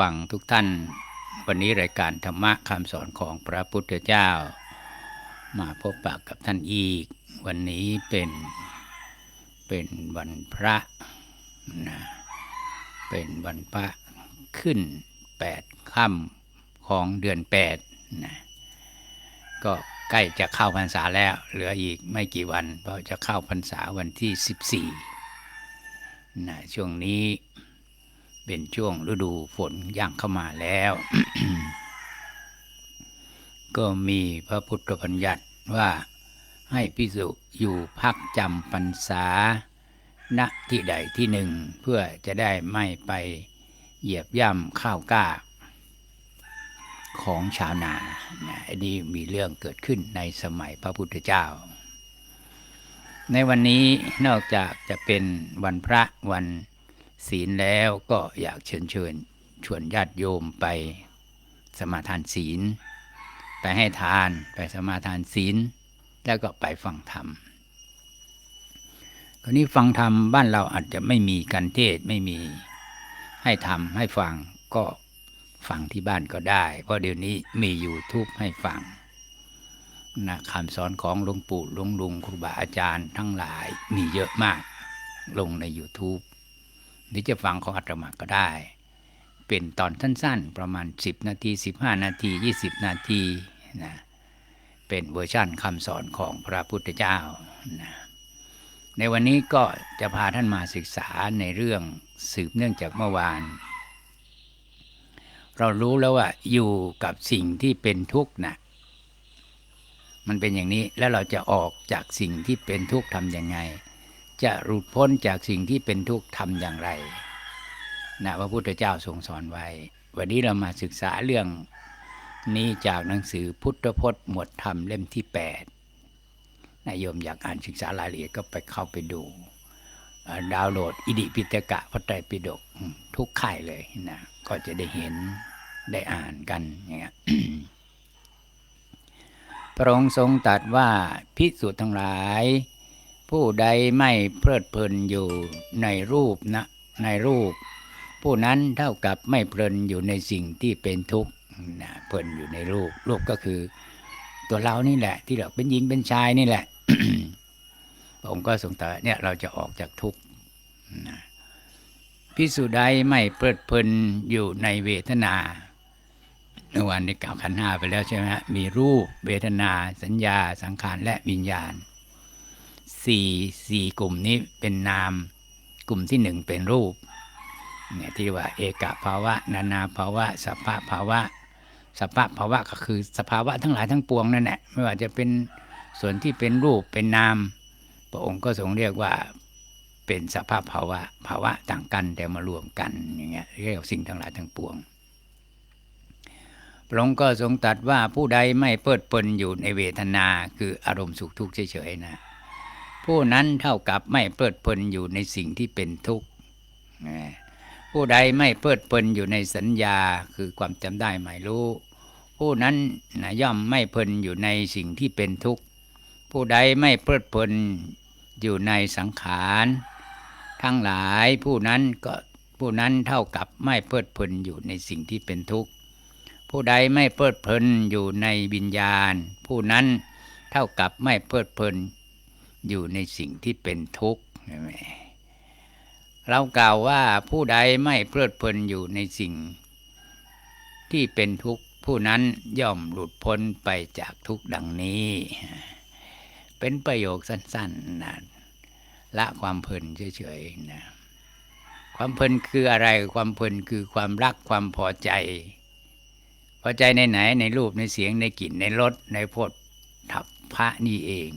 ฟังทุกท่านวันนี้รายการธรรมะคำสอนของพระพุทธเจ้า มาพบปะกับท่านอีก วันนี้เป็นเป็นวันพระนะเป็นวันพระขึ้นแปดค่ำของเดือนแปดนะก็ใกล้จะเข้าพรรษาแล้ว เหลืออีกไม่กี่วันเพราะจะเข้าพรรษาวันที่14นะช่วงนี้ เป็นช่วงฤดูฝนย่างเข้ามาแล้ว ก็มีพระพุทธบัญญัติว่าให้พิสุอยู่พักจำพรรษา ณที่ใดที่หนึ่งเพื่อจะได้ไม่ไปเหยียบย่ำข้าวกล้า ของชาวนาอันนี้มีเรื่องเกิดขึ้นในสมัยพระพุทธเจ้า ในวันนี้นอกจากจะเป็นวันพระวัน ศีลแล้วก็อยากเชิญเชิญชวนญาติโยมไปสมาทานศีล ไปให้ทานไปสมาทานศีล แล้วก็ไปฟังธรรมคราวนี้ฟังธรรมบ้านเราอาจจะไม่มีการเทศไม่มีให้ทำให้ฟังก็ฟังที่บ้านก็ได้ เพราะเดี๋ยวนี้มี YouTube ให้ฟังนะคำสอนของหลวงปู่หลวงลุงครูบาอาจารย์ทั้งหลายมีเยอะมากลงใน YouTube หรือจะฟังของอาตมาก็ได้ เป็นตอนสั้นๆ ประมาณ 10 นาที 15 นาที 20 นาทีนะเป็นเวอร์ชั่นคำสอนของพระพุทธเจ้านะในวันนี้ก็จะพาท่านมาศึกษาในเรื่องสืบเนื่องจากเมื่อวาน เรารู้แล้วว่าอยู่กับสิ่งที่เป็นทุกข์นะมันเป็นอย่างนี้แล้วเราจะออกจากสิ่งที่เป็นทุกข์ทำยังไง จะหลุดพ้นจากสิ่งที่เป็นทุกข์ทำอย่างไรนะพระพุทธเจ้าทรงสอนไว้ วันนี้เรามาศึกษาเรื่องนี้จากหนังสือพุทธพจน์หมวดธรรมเล่มที่8นายโยมอยากอ่านศึกษารายละเอียดก็ไปเข้าไปดู ดาวน์โหลดอิดิปิตกะพระไตรปิฎกทุกข่ายเลยนะก็จะได้เห็นได้อ่านกันอย่างเงี้ยพระองค์ทรงตรัสว่าพิสุทั้งหลาย ผู้ใดไม่เพลิดเพลินอยู่ในรูปนะในรูป ผู้นั้นเท่ากับไม่เพลินอยู่ในสิ่งที่เป็นทุกข์นะเพลินอยู่ในรูป รูปก็คือ ตัวเรานี่แหละ ที่เราเป็นหญิงเป็นชายนี่แหละพระองค์ก็ทรงตรัสเนี่ยเราจะออกจากทุกข์นะพิสุใดไม่เพลิดเพลินอยู่ในเวทนาเมื่อวานได้กล่าวขันห้าไปแล้วใช่ไหมมีรูปเวทนา สัญญา สังขารและวิญญาณ สี่สี่กลุ่มนี้เป็นนาม กลุ่มที่หนึ่งเป็นรูปเนี่ยที่ว่าเอกภาวะ นานาภาวะสัพพะภาวะสัพพะภาวะก็คือสภาวะทั้งหลายทั้งปวงนั่นแหละไม่ว่าจะเป็นส่วนที่เป็นรูปเป็นนาม พระองค์ก็ทรงเรียกว่าเป็นสภาพภาวะ ภาวะต่างกันแต่มารวมกันอย่างเงี้ยเรียกสิ่งทั้งหลายทั้งปวง พระองค์ก็ทรงตรัสว่าผู้ใดไม่เปิดปนอยู่ในเวทนาคืออารมณ์สุขทุกข์เฉยๆนะ ผู้นั้นเท่ากับไม่เปิดปนอยู่ในสิ่งที่เป็นทุกข์ผู้ใดไม่เปิดปนอยู่ในสัญญาคือความจำได้หมายรู้ ผู้นั้นนะย่อมไม่เพลินอยู่ในสิ่งที่เป็นทุกข์ ผู้ใดไม่เพลิดเพลินอยู่ในสังขารทั้งหลายผู้นั้นก็ผู้นั้นเท่ากับไม่เพลิดเพลินอยู่ในสิ่งที่เป็นทุกข์ ผู้ใดไม่เพลิดเพลินอยู่ในวิญญาณ ผู้นั้นเท่ากับไม่เพลิดเพลิน อยู่ในสิ่งที่เป็นทุกข์ใช่ไหมเรากล่าวว่าผู้ใดไม่เพลิดเพลินอยู่ในสิ่ง ที่เป็นทุกข์ผู้นั้นย่อมหลุดพ้นไปจากทุกข์ดังนี้ เป็นประโยคสั้นๆนะละความเพลินเฉยๆนะความเพลินคืออะไรความเพลินคือความรักความพอใจ พอใจในไหนในรูปในเสียงในกลิ่นในรสในพดทับพระนี่เอง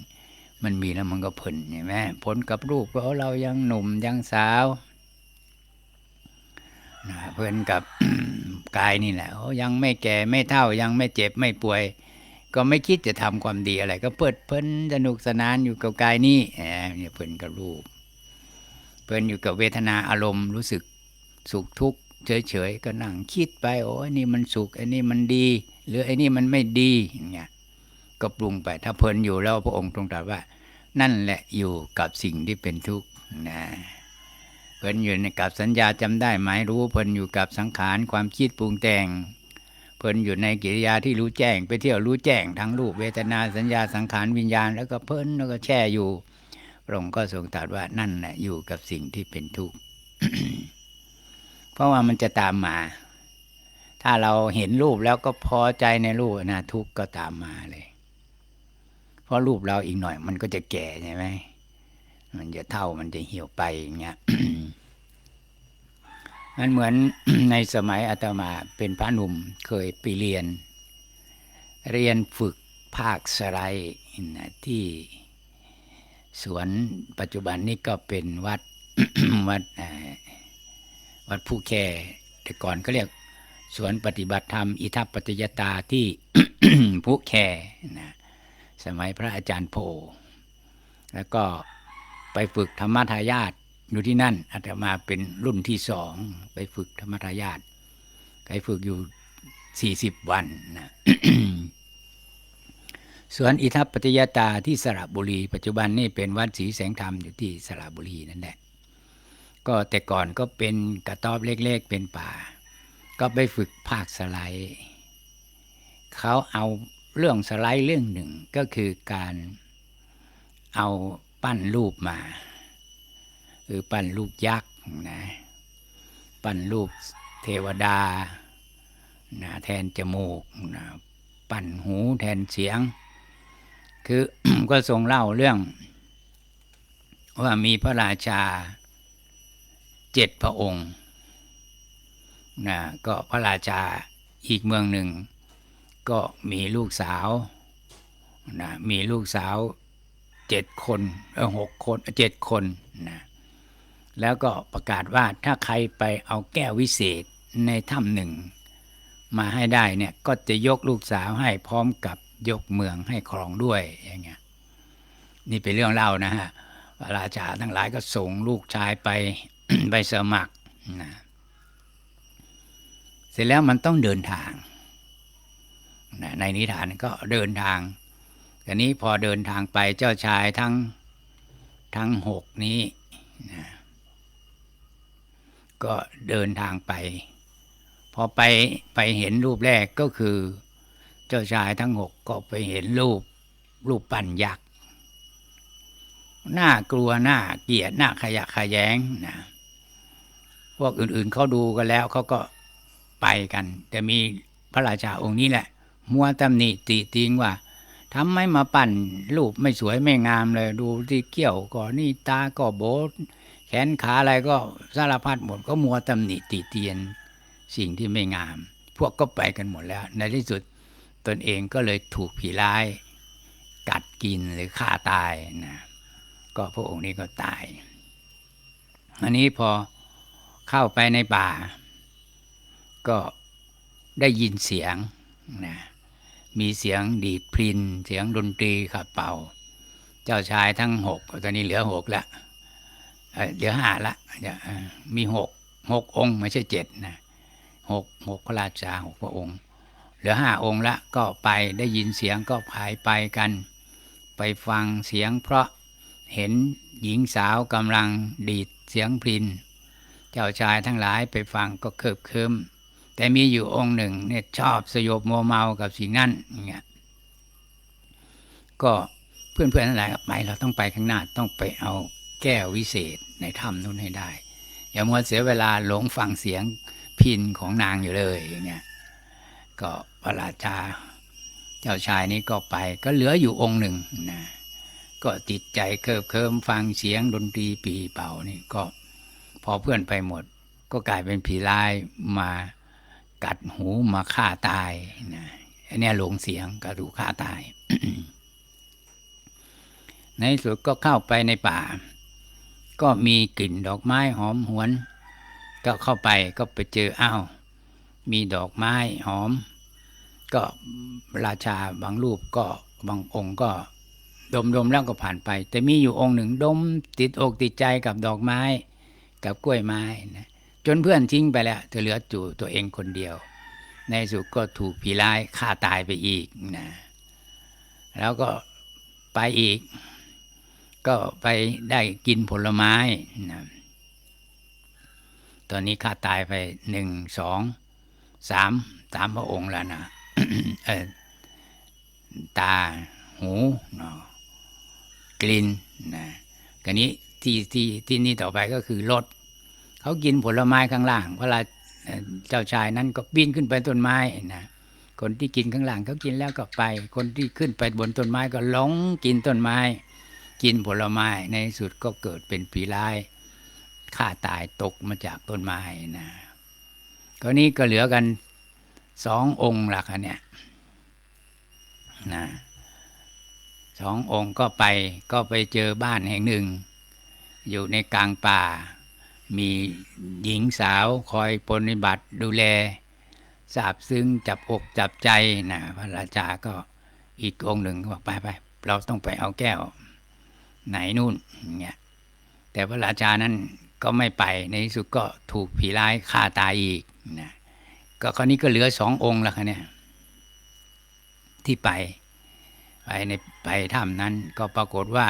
มันมีแล้วมันก็เพลินใช่ไหมผลกับรูปก็เรายังหนุ่มยังสาวนะเพลินกับกายนี่แหละยังไม่แก่ไม่เท่ายังไม่เจ็บไม่ป่วย ก็ไม่คิดจะทำความดีอะไร ก็เปิดเพลินสนุกสนานอยู่กับกายนี่เนี่ยเพลินกับรูป เพลินอยู่กับเวทนาอารมณ์รู้สึกสุขทุกข์เฉยๆก็นั่งคิดไปโอ้ยนี่มันสุขไอ้นี่มันดี หรือไอ้นี่มันไม่ดีอย่างเงี้ย ก็ปรุงไป ถ้าเพลินอยู่แล้วพระองค์ตรงตรัสว่า นั่นแหละอยู่กับสิ่งที่เป็นทุกข์นะเพลินอยู่ในกับสัญญาจำได้หมายรู้เพลินอยู่กับสังขารความคิดปรุงแต่งเพลินอยู่ในกิริยาที่รู้แจ้ง ไปเที่ยวรู้แจ้งทั้งรูปเวทนาสัญญาสังขารวิญญาณ แล้วก็เพลินแล้วก็แช่อยู่พระองค์ก็ทรงตรัสว่านั่นแหละอยู่กับสิ่งที่เป็นทุกข์เพราะว่ามันจะตามมา ถ้าเราเห็นรูปแล้วก็พอใจในรูปนะทุกข์ก็ตามมาเลย เพราะรูปเราอีกหน่อย มันก็จะแก่ใช่ไหมมันจะเท่ามันจะเหี่ยวไปอย่างเงี้ยมันเหมือนในสมัยอาตมาเป็นพระหนุ่มเคยไปเรียน เรียนฝึกภาคสไลด์นะที่สวนปัจจุบันนี้ก็เป็นวัดวัดวัดผู้แค่แต่ก่อนก็เรียกสวนปฏิบัติธรรม อิทัปปัจจยตาที่ผู้แค่นะ สมัยพระอาจารย์โพ แล้วก็ไปฝึกธรรมทายาทอยู่ที่นั่นอาตมาเป็นรุ่นที่สองไปฝึกธรรมทายาทไปฝึกอยู่สี่สิบวันนะสวนอิทัปปัจยตาที่สระบุรี ปัจจุบันนี่เป็นวัดศรีแสงธรรมอยู่ที่สระบุรีนั่นแหละ ก็แต่ก่อนก็เป็นกระต๊อบเล็กๆเป็นป่า ก็ไปฝึกภาคสไลด์เขาเอา เรื่องสไลด์เรื่องหนึ่งก็คือการเอาปั้นรูปมาคือปั้นรูปยักษ์นะปั้นรูปเทวดานะแทนจมูกนะปั้นหูแทนเสียง คือ ก็ทรงเล่าเรื่อง ว่ามีพระราชาเจ็ดพระองค์นะก็พระราชาอีกเมืองหนึ่ง ก็มีลูกสาวนะมีลูกสาวเจ็ดคนเออหกคนเจ็ดคนนะแล้วก็ประกาศว่าถ้าใครไปเอาแก้ววิเศษในถ้ำหนึ่ง มาให้ได้เนี่ยก็จะยกลูกสาวให้พร้อมกับยกเมืองให้ครองด้วยอย่างเงี้ยนี่เป็นเรื่องเล่านะฮะพระราชาทั้งหลายก็ส่งลูกชายไปไปสมัครนะเสร็จแล้วมันต้องเดินทาง ในนิทานก็เดินทางทีนี้พอเดินทางไปเจ้าชายทั้งทั้งหกนี้นะก็เดินทางไป พอไปไปเห็นรูปแรกก็คือ เจ้าชายทั้งหกก็ไปเห็นรูปรูปปั้นยักษ์น่ากลัวน่าเกลียดน่าขยะขยงนะพวกอื่นๆเขาดูกันแล้วเขาก็ไปกัน แต่มีพระราชาองค์นี้แหละ มัวตำหนิติติงว่าทำไมมาปั่นรูปไม่สวยไม่งามเลยดูที่เกี่ยวก็นี่ตาก็โบดแขนขาอะไรก็สารพัดหมดก็มัวตำหนิติเตียน สิ่งที่ไม่งาม พวกก็ไปกันหมดแล้ว ในที่สุดตนเองก็เลยถูกผีร้าย กัดกินหรือฆ่าตายนะก็พระองค์นี้ก็ตาย อันนี้พอเข้าไปในป่า ก็ได้ยินเสียงนะ มีเสียงดีดพริน เสียงดนตรีขับเป่า เจ้าชายทั้งหกตอนนี้เหลือหกละเอ่อเหลือห้าละมีหกหกองค์ไม่ใช่เจ็ดนะหกหกพระราชาหกพระองค์ เหลือห้าองค์ละก็ไปได้ยินเสียงก็พายไปกัน ไปฟังเสียงเพราะเห็นหญิงสาวกำลังดีดเสียงพริน เจ้าชายทั้งหลายไปฟังก็เคิบเคิม แต่มีอยู่องค์หนึ่งเนี่ยชอบสยบโมวเมากับสิ่งนั้นอย่างเงี้ยก็เพื่อนๆทั้งหลายไปเราต้องไปข้างหน้าต้องไปเอาแก้ววิเศษในถ้ำนู้นให้ได้ อย่ามัวเสียเวลาหลงฟังเสียงพินของนางอยู่เลยอย่างเงี้ยก็พระราชาเจ้าชายนี้ก็ไปก็เหลืออยู่องค์หนึ่งนะก็ติดใจเคิบเคิมฟังเสียงดนตรีปีเป่านี่ก็พอเพื่อนไปหมด ก็กลายเป็นผีร้ายมา กัดหูมาฆ่าตายนะอันนี้หลงเสียงก็ถูกฆ่าตาย ในสุดก็เข้าไปในป่า ก็มีกลิ่นดอกไม้หอมหวน ก็เข้าไปก็ไปเจออ้าวมีดอกไม้หอม ก็ราชาบางรูปก็บางองค์ก็ดมดมแล้วก็ผ่านไป แต่มีอยู่องค์หนึ่งดมติดอกติดใจกับดอกไม้ กับกล้วยไม้นะ จนเพื่อนทิ้งไปแล้วจะเหลือจู่ตัวเองคนเดียว ในสุดก็ถูกผีร้ายฆ่าตายไปอีกนะแล้วก็ไปอีก ก็ไปได้กินผลไม้นะตอนนี้ข้าตายไปหนึ่งสองสามสามพระองค์แล้วนะเออตาหูนะกลิ่นนะกันนี้ที่ที่ที่นี่ต่อไปก็คือรส เขากินผลไม้ข้างล่างเวลาเจ้าชายนั้นก็ปีนขึ้นไปต้นไม้นะคนที่กินข้างล่างเขากินแล้วก็ไป คนที่ขึ้นไปบนต้นไม้ก็หลงกินต้นไม้ กินผลไม้ในที่สุดก็เกิดเป็นผีร้ายฆ่าตายตกมาจากต้นไม้นะก็นี้ก็เหลือกันสององค์ละค่ะเนี่ยนะสององค์ก็ไปก็ไปเจอบ้านแห่งหนึ่ง อยู่ในกลางป่า มีหญิงสาวคอยปฏิบัติดูแลสาบซึ้งจับอกจับใจนะพระราชาก็อีกองหนึ่งก็บอกไปไปเราต้องไปเอาแก้ว ไหนนู่นอย่างเงี้ยแต่พระราชานั้นก็ไม่ไปในที่สุดก็ถูกผีร้ายฆ่าตายอีกนะก็คราวนี้ก็เหลือสององค์แล้วคะเนี่ยที่ไปไปในไปถ้ำนั้นก็ปรากฏว่า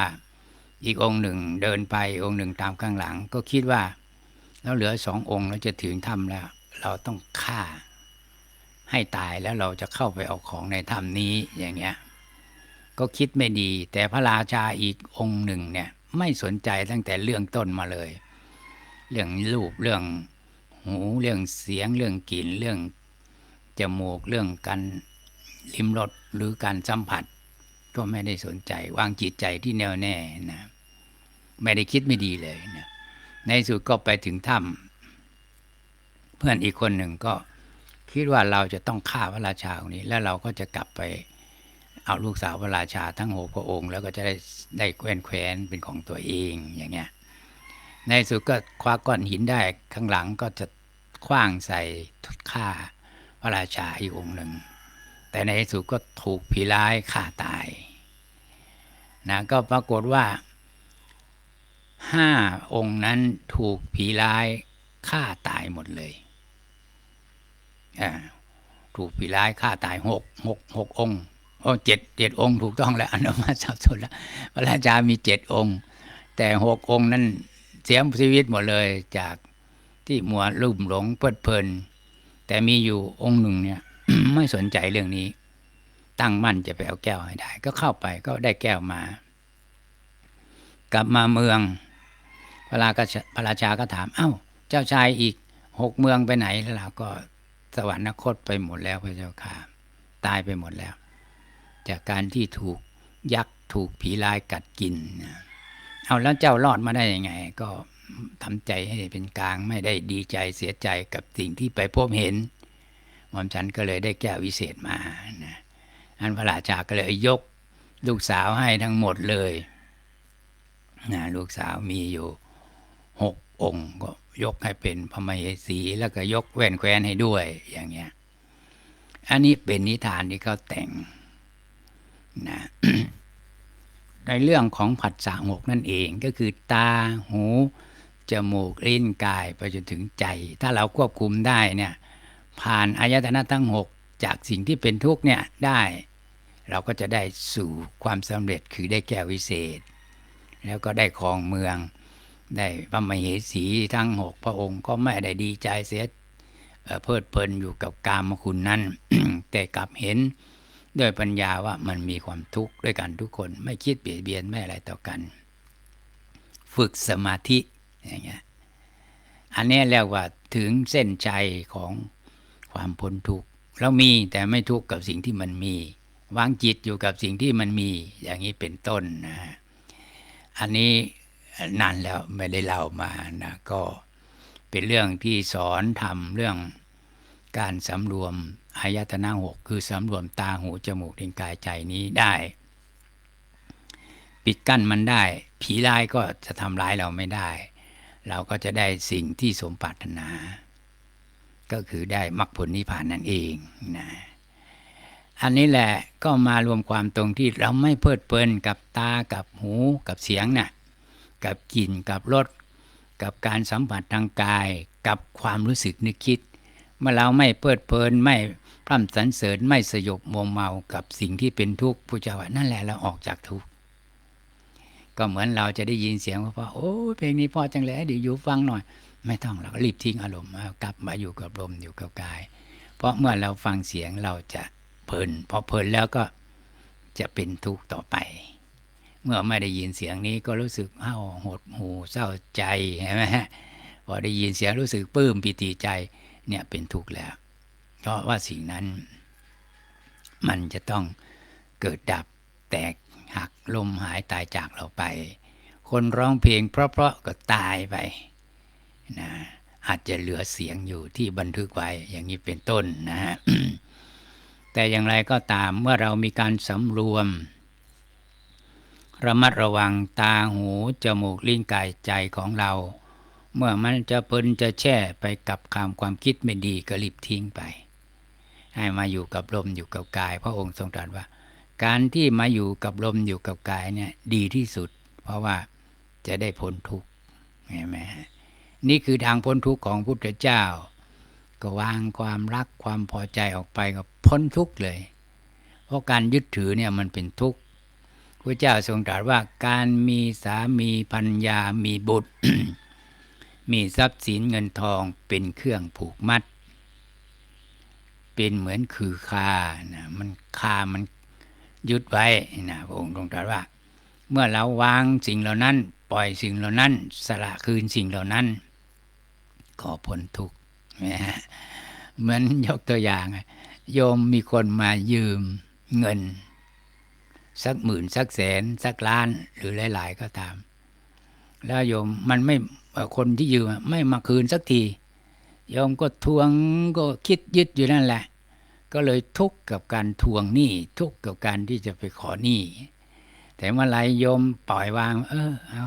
อีกองค์หนึ่งเดินไปองค์หนึ่งตามข้างหลัง ก็คิดว่า แล้วเหลือสององค์แล้วจะถึงถ้ำแล้ว เราต้องฆ่า ให้ตายแล้วเราจะเข้าไปเอาของในถ้ำนี้อย่างเงี้ย ก็คิดไม่ดี แต่พระราชาอีกองค์หนึ่งเนี่ย ไม่สนใจตั้งแต่เรื่องต้นมาเลย เรื่องรูปเรื่องหูเรื่องเสียงเรื่องกลิ่นเรื่องจมูกเรื่องการลิ้มรสหรือการสัมผัส ก็ไม่ได้สนใจ วางจิตใจที่แน่วแน่นะ ไม่ได้คิดไม่ดีเลยนะ ในสุดก็ไปถึงถ้ำเพื่อนอีกคนหนึ่งก็คิดว่าเราจะต้องฆ่าพระราชาองค์นี้ แล้วเราก็จะกลับไปเอาลูกสาวพระราชาทั้งหกพระองค์ แล้วก็จะได้ได้แคว้นแคว้นเป็นของตัวเองอย่างเงี้ยในสุดก็คว้าก้อนหินได้ข้างหลังก็จะคว้างใส่ทุตฆ่าพระราชาอีกองค์หนึ่ง แต่ในสุดก็ถูกผีร้ายฆ่าตายนะก็ปรากฏว่า ห้าองค์นั้นถูกผีร้ายฆ่าตายหมดเลย ถูกผีร้ายฆ่าตายหกหกหกองค์โอ้เจ็ดเจ็ดองค์ถูกต้องแล้วอนุมาสับสนแล้วพระราชามีเจ็ดองค์ แต่หกองค์นั้นเสียชีวิตหมดเลยจากที่มัวลุ่มหลงเพลิดเพลิน แต่มีอยู่องค์หนึ่งเนี่ยไม่สนใจเรื่องนี้ ตั้งมั่นจะไปเอาแก้วให้ได้ ก็เข้าไปก็ได้แก้วมา กลับมาเมือง พระราชพระราชาก็ถามเอ้า เจ้าชายอีกหกเมืองไปไหนแล้วเราก็สวรรคตไปหมดแล้วพระเจ้าค่ะ ตายไปหมดแล้ว จากการที่ถูกยักษ์ถูกผีลายกัดกินนะเอาแล้วเจ้ารอดมาได้ยังไง ก็ทำใจให้เป็นกลางไม่ได้ดีใจเสียใจกับสิ่งที่ไปพบเห็นหม่อมฉันก็เลยได้แก้ววิเศษมานะอันพระราชาก็เลยยก ลูกสาวให้ทั้งหมดเลยนะลูกสาวมีอยู่ หกองค์ก็ยกให้เป็นพระมเหสีแล้วก็ยกแว่นแคว้นให้ด้วยอย่างเงี้ย อันนี้เป็นนิทานที่เขาแต่งนะในเรื่องของผัสสะหกนั่นเองก็คือตาหู จมูกลิ้นกายไปจนถึงใจ ถ้าเราควบคุมได้เนี่ย ผ่านอายตนะทั้งหกจากสิ่งที่เป็นทุกเนี่ยได้ เราก็จะได้สู่ความสำเร็จคือได้แก้ววิเศษ แล้วก็ได้ครองเมือง ได้พระมเหสีทั้งหกพระองค์ก็ไม่ได้ดีใจเสียเเพลิดเพลินอยู่กับกามคุณนั้น แต่กลับเห็นด้วยปัญญาว่ามันมีความทุกข์ด้วยกันทุกคนไม่คิดเบียดเบียนไม่อะไรต่อกัน ฝึกสมาธิอย่างเงี้ยอันนี้เรียกว่าถึงเส้นใจของความพ้นทุกข์เรามีแต่ไม่ทุกข์กับสิ่งที่มันมีวางจิตอยู่กับสิ่งที่มันมีอย่างนี้เป็นต้นนะฮะอันนี้ นานแล้วไม่ได้เล่ามานะก็เป็นเรื่องที่สอนทำเรื่องการสำรวมอายตนะหกคือสำรวมตาหูจมูกลิ้นกายใจนี้ได้ ปิดกั้นมันได้ ผีร้ายก็จะทำร้ายเราไม่ได้ เราก็จะได้สิ่งที่สมปรารถนา ก็คือได้มรรคผลนิพพานนั่นเองนะอันนี้แหละก็มารวมความตรงที่เราไม่เพลิดเพลินกับตากับหูกับเสียงน่ะ กับกลิ่นกับรสกับการสัมผัสทางกาย กับความรู้สึกนึกคิด เมื่อเราไม่เพลิดเพลินไม่พร่ำสรรเสริญไม่สยบมัวเมากับสิ่งที่เป็นทุกข์ผู้เจ้าว่านั่นแหละเราออกจากทุกข์ก็เหมือนเราจะได้ยินเสียงว่าพ่อโอ้เพลงนี้พ่อจังเลยเดี๋ยวอยู่ฟังหน่อย ไม่ต้องเราก็รีบทิ้งอารมณ์กลับมาอยู่กับลมอยู่กับกาย เพราะเมื่อเราฟังเสียงเราจะเพลินพอเพลินแล้วก็จะเป็นทุกข์ต่อไป เมื่อไม่ได้ยินเสียงนี้ก็รู้สึกเอ้าหดหูเศร้าใจใช่ไหมฮะพอได้ยินเสียงรู้สึกปลื้มปิติใจเนี่ยเป็นทุกข์แล้ว เพราะว่าสิ่งนั้น มันจะต้องเกิดดับแตกหักลมหายตายจากเราไป คนร้องเพลงเพราะๆก็ตายไปนะอาจจะเหลือเสียงอยู่ที่บันทึกไว้อย่างนี้เป็นต้นนะฮะแต่อย่างไรก็ตามเมื่อเรามีการสำรวม ระมัดระวังตาหูจมูกลิ้นกายใจของเรา เมื่อมันจะเพลินจะแช่ไปกับคำความคิดไม่ดีก็รีบทิ้งไป ให้มาอยู่กับลมอยู่กับกาย พระองค์ทรงตรัสว่า การที่มาอยู่กับลมอยู่กับกายเนี่ยดีที่สุด เพราะว่าจะได้พ้นทุกข์เห็นไหมนี่คือทางพ้นทุกข์ของพุทธเจ้า ก็วางความรักความพอใจออกไปก็พ้นทุกข์เลย เพราะการยึดถือเนี่ยมันเป็นทุกข์ ระเจ้าทรงตรัสว่าการมีสามีพัญญามีบุตร มีทรัพย์สินเงินทองเป็นเครื่องผูกมัด เป็นเหมือนคือคานะมันคามันยึดไว้นะพระองค์ทรงตรัสว่า เมื่อเราวางสิ่งเหล่านั้น ปล่อยสิ่งเหล่านั้น สละคืนสิ่งเหล่านั้นก็พ้นทุกข์นะเหมือนยกตัวอย่างโยมมีคนมายืมเงิน สักหมื่นสักแสนสักล้านหรือหลาย ๆ ก็ตาม แล้วโยมมันไม่คนที่ยืมไม่มาคืนสักทีโยมก็ทวงก็คิดยึดอยู่นั่นแหละ ก็เลยทุกข์กับการทวงหนี้ทุกข์กับการที่จะไปขอหนี้แต่เมื่อไรโยมปล่อยวาง เออเอา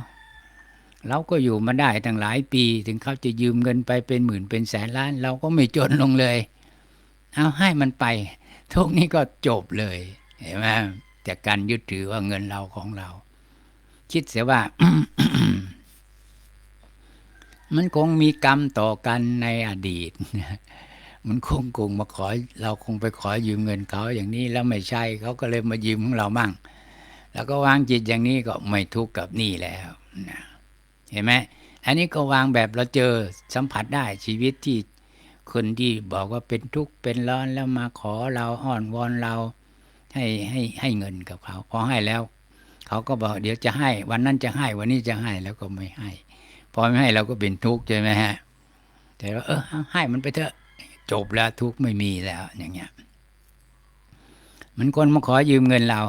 เราก็อยู่มาได้ตั้งหลายปี ถึงเขาจะยืมเงินไปเป็นหมื่นเป็นแสนล้าน เราก็ไม่จนลงเลย เอาให้มันไป ทุกนี้ก็จบเลยเห็นไหม จากการยึดถือว่าเงินเราของเรา คิดเสียว่า มันคงมีกรรมต่อกันในอดีต มันคงคงมาขอ เราคงไปขอยืมเงินเขาอย่างนี้แล้วไม่ใช่เขาก็เลยมายืมของเรามั่ง แล้วก็วางจิตอย่างนี้ก็ไม่ทุกข์กับหนี้แล้วนะเห็นไหมอันนี้ก็วางแบบเราเจอสัมผัสได้ชีวิตที่คนที่บอกว่าเป็นทุกข์เป็นร้อนแล้วมาขอเราอ้อนวอนเรา ให้ให้ให้เงินกับเขาพอให้แล้วเขาก็บอกเดี๋ยวจะให้ วันนั้นจะให้ วันนี้จะให้แล้วก็ไม่ให้ พอไม่ให้เราก็เป็นทุกข์ใช่ไหมฮะแต่ว่าเออให้มันไปเถอะจบแล้วทุกข์ไม่มีแล้วอย่างเงี้ยมันคนมาขอยืมเงินเรา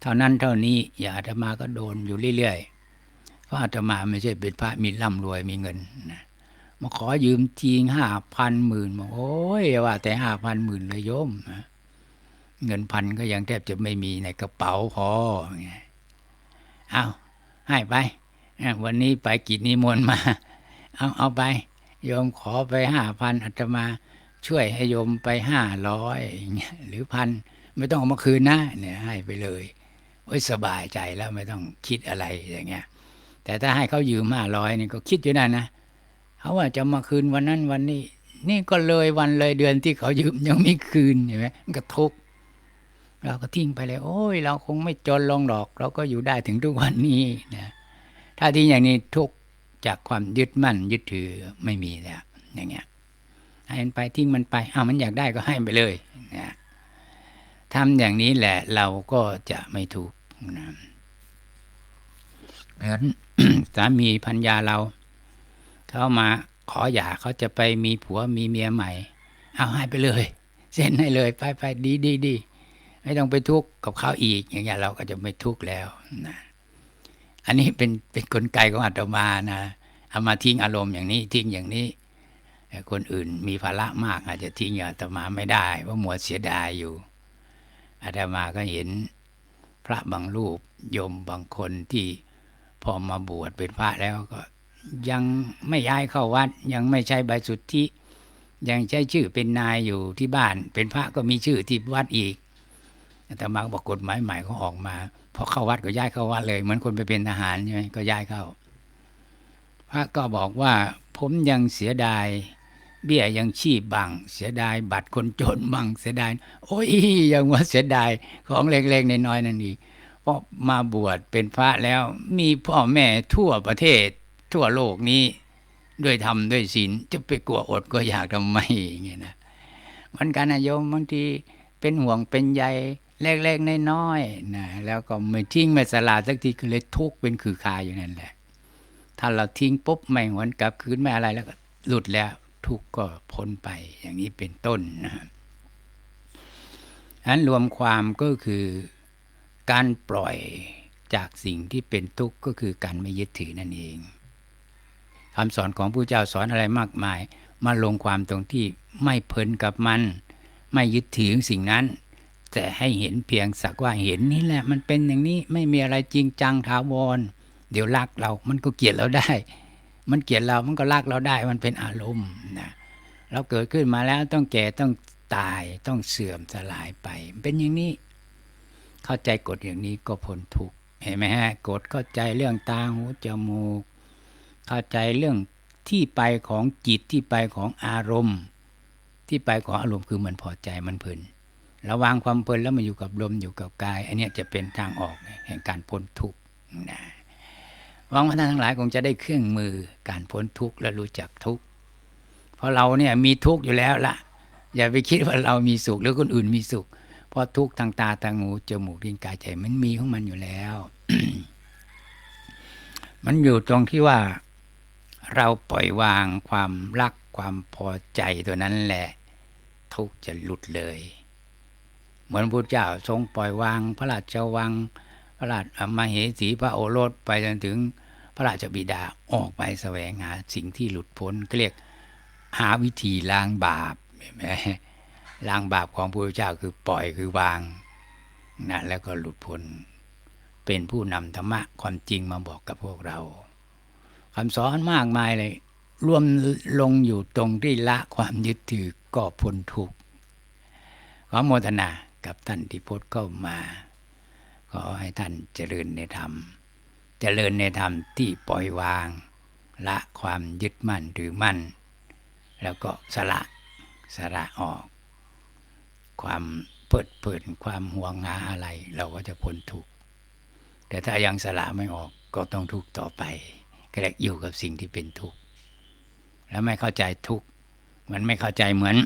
เท่านั้นเท่านี้อย่าอาตมาก็โดนอยู่เรื่อยๆเพราะอาตมาไม่ใช่เป็นพระมีร่ำรวยมีเงินนะมาขอยืมจริงห้าพันหมื่นบอกโอ้ยว่าแต่ห้าพันหมื่นเลยโยมนะ เงินพันก็ยังแทบจะไม่มีในกระเป๋าพอไงเอาให้ไป วันนี้ไปกิจนิมนต์มา เอาเอาไป โยมขอไปห้าพันอาตมาช่วยให้โยมไปห้าร้อยอย่างเงี้ยหรือพันไม่ต้องเอามาคืนนะเนี่ยให้ไปเลยโอ้ยสบายใจแล้วไม่ต้องคิดอะไรอย่างเงี้ย แต่ถ้าให้เขายืมห้าร้อยนี่ก็คิดอยู่นั่นนะเขาว่าจะมาคืนวันนั้นวันนี้ นี่ก็เลยวันเลยเดือนที่เขายืมยังไม่คืนเห็นไหมมันก็ทุกข์ เราก็ทิ้งไปเลย โอ้ย เราคงไม่จนลงหรอก เราก็อยู่ได้ถึงทุกวันนี้นะถ้าที่อย่างนี้ทุกจากความยึดมั่นยึดถือไม่มีแล้วอย่างเงี้ยให้มันไปทิ้งมันไปอ้าวมันอยากได้ก็ให้ไปเลยนะทำอย่างนี้แหละเราก็จะไม่ทุกข์นะเหมือนสามีพัญญาเราเขามาขอหย่าเขาจะไปมีผัวมีเมียใหม่ เอาให้ไปเลย เซ็นให้เลย ไปไปดีดีดี ไม่ต้องไปทุกข์กับเขาอีก อย่างเงี้ยเราก็จะไม่ทุกข์แล้วนะอันนี้เป็นเป็นกลไกของอาตมานะเอามาทิ้งอารมณ์อย่างนี้ทิ้งอย่างนี้ คนอื่นมีภาระมาก อาจจะทิ้งอย่างอาตมาไม่ได้เพราะหมวดเสียดายอยู่อาตมาก็เห็นพระบางรูปโยมบางคนที่พอมาบวชเป็นพระแล้วก็ ยังไม่ย้ายเข้าวัด ยังไม่ใช้ใบสุทธิยังใช้ชื่อเป็นนายอยู่ที่บ้าน เป็นพระก็มีชื่อที่วัดอีก อาตมาก็บอกกฎหมายใหม่เขาออกมาพอเข้าวัดก็ย้ายเข้าวัดเลย เหมือนคนไปเป็นทหารใช่ไหมก็ย้ายเข้า พระก็บอกว่าผมยังเสียดาย เบี้ยยังชีพบังเสียดาย บัตรคนจนบังเสียดาย โอ้ยยังว่าเสียดายของเล็กๆน้อยๆนั่นอีกเพราะมาบวชเป็นพระแล้วมีพ่อแม่ทั่วประเทศ ทั่วโลกนี้ ด้วยธรรมด้วยศีลจะไปกลัวอดก็อยากทำไมอย่างเงี้ยนะมันการนะโยมบางทีเป็นห่วงเป็นใย เล็กๆน้อยๆนะแล้วก็ไม่ทิ้งไม่สละสักทีก็เลยทุกเป็นคือคาอยู่นั่นแหละ ถ้าเราทิ้งปุ๊บไม่หวนกลับคืนไม่อะไรแล้วก็หลุดแล้วทุกก็พ้นไปอย่างนี้เป็นต้นนะอันรวมความก็คือการปล่อยจากสิ่งที่เป็นทุกข์ก็คือการไม่ยึดถือนั่นเองคำสอนของผู้เจ้าสอนอะไรมากมาย มาลงความตรงที่ไม่เพลินกับมัน ไม่ยึดถือสิ่งนั้น แต่ให้เห็นเพียงสักว่าเห็นนี่แหละมันเป็นอย่างนี้ไม่มีอะไรจริงจังถาวร เดี๋ยวรักเรา มันก็เกลียดเราได้ มันเกลียดเรา มันก็รักเราได้ มันเป็นอารมณ์นะเราเกิดขึ้นมาแล้วต้องแก่ต้องตายต้องเสื่อมสลายไปเป็นอย่างนี้ เข้าใจกฎอย่างนี้ก็พ้นทุกข์เห็นไหมฮะกฎเข้าใจเรื่องตาหูจมูก เข้าใจเรื่องที่ไปของจิตที่ไปของอารมณ์ ที่ไปของอารมณ์คือมันพอใจมันเพลิน ระวางความเพลินแล้วมาอยู่กับลมอยู่กับกาย อันนี้จะเป็นทางออกแห่งการพ้นทุกข์นะหวังว่าท่านทั้งหลายคงจะได้เครื่องมือการพ้นทุกข์และรู้จักทุกข์เพราะเราเนี่ยมีทุกข์อยู่แล้วละอย่าไปคิดว่าเรามีสุขหรือคนอื่นมีสุข เพราะทุกข์ทางตาทางหูจมูกลิ้นกายใจมันมีของมันอยู่แล้ว มันอยู่ตรงที่ว่าเราปล่อยวางความรักความพอใจตัวนั้นแหละ ทุกข์จะหลุดเลย เหมือนพระเจ้าทรงปล่อยวาง พระราชวัง พระราชมาเหสีพระโอรสไปจนถึงพระราชบิดาออกไปแสวงหาสิ่งที่หลุดพ้นเรียกหาวิธีล้างบาปเห็นไหมล้างบาปของพระเจ้าคือปล่อยคือวางนะแล้วก็หลุดพ้นเป็นผู้นำธรรมะความจริงมาบอกกับพวกเราคำสอนมากมายเลย รวมลงอยู่ตรงที่ละความยึดถือก็พ้นทุกข์ขอโมทนา กับท่านที่พดเข้ามา ขอให้ท่านเจริญในธรรม เจริญในธรรมที่ปล่อยวาง ละความยึดมั่นถือมั่น แล้วก็สละสละออก ความเปิดเปิดความห่วงหาอะไร เราก็จะพ้นทุกข์แต่ถ้ายังสละไม่ออกก็ต้องทุกข์ต่อไปก็เลยอยู่กับสิ่งที่เป็นทุกข์แล้วไม่เข้าใจทุกข์มันไม่เข้าใจเหมือน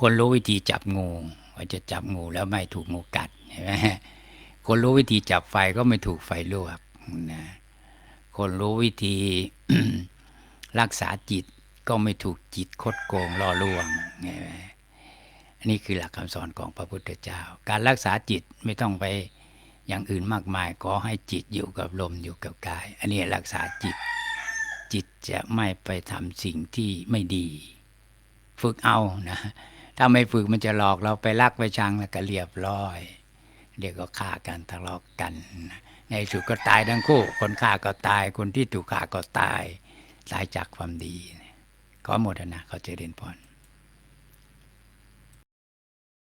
คนรู้วิธีจับงูว่าจะจับงูแล้วไม่ถูกงูกัดเห็นไหมคนรู้วิธีจับไฟก็ไม่ถูกไฟลวกนะคนรู้วิธีรักษาจิตก็ไม่ถูกจิตคดโกงล่อลวงเห็นไหมอันนี้คือหลักคำสอนของพระพุทธเจ้า การรักษาจิตไม่ต้องไปอย่างอื่นมากมายขอให้จิตอยู่กับลมอยู่กับกาย อันนี้รักษาจิต จิตจะไม่ไปทำสิ่งที่ไม่ดี ฝึกเอานะ ถ้าไม่ฝึกมันจะหลอกเราไปรักไปชังแล้วก็เรียบร้อยเรียกก็ฆ่ากันทะเลาะกกัน ในสุดก็ตายทั้งคู่ คนฆ่าก็ตาย คนที่ถูกฆ่าก็ตาย ตายจากความดี ขอโมทนาเขาเจริญพร